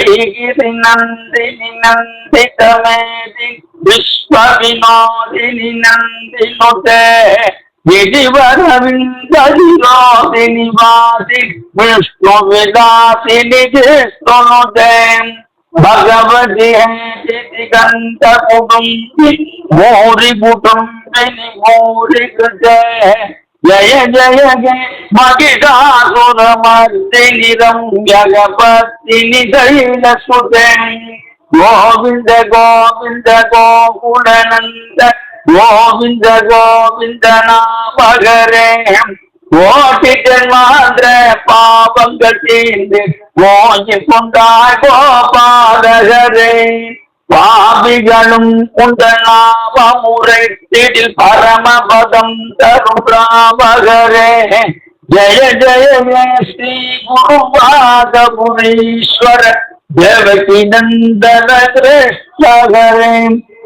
ऐगिरि नन्दिनि नन्दितमेदि विश्वविनोदिनि नन्दिनुते गिरिवरविन्दविनोदिनि वासि विष्णुविलासिनि विष्णुनुते भगवति दिगन्त कुटुम्बि मोरि कुटुम्बिनि मोरि कृते ஜய ஜய மகிஷாசுரமர்திகிரம் ஜகபத்தினி தைல சுதன் கோவிந்த கோவிந்த கோகுலநந்த கோவிந்த கோவிந்த நாமகரே ஓட்டி ஜன்மாந்திர பாவங்கள் தீர்ந்து மோகி கொண்டாய் கோபாலகரே பாவிகளும் உந்த திடில் பரமபதம் தரும் ராமகரே ஜெய ஜெய ஸ்ரீ குருவாக குருவாகபுரீஸ்வர தேவகி நந்தன கிருஷ்ணகரே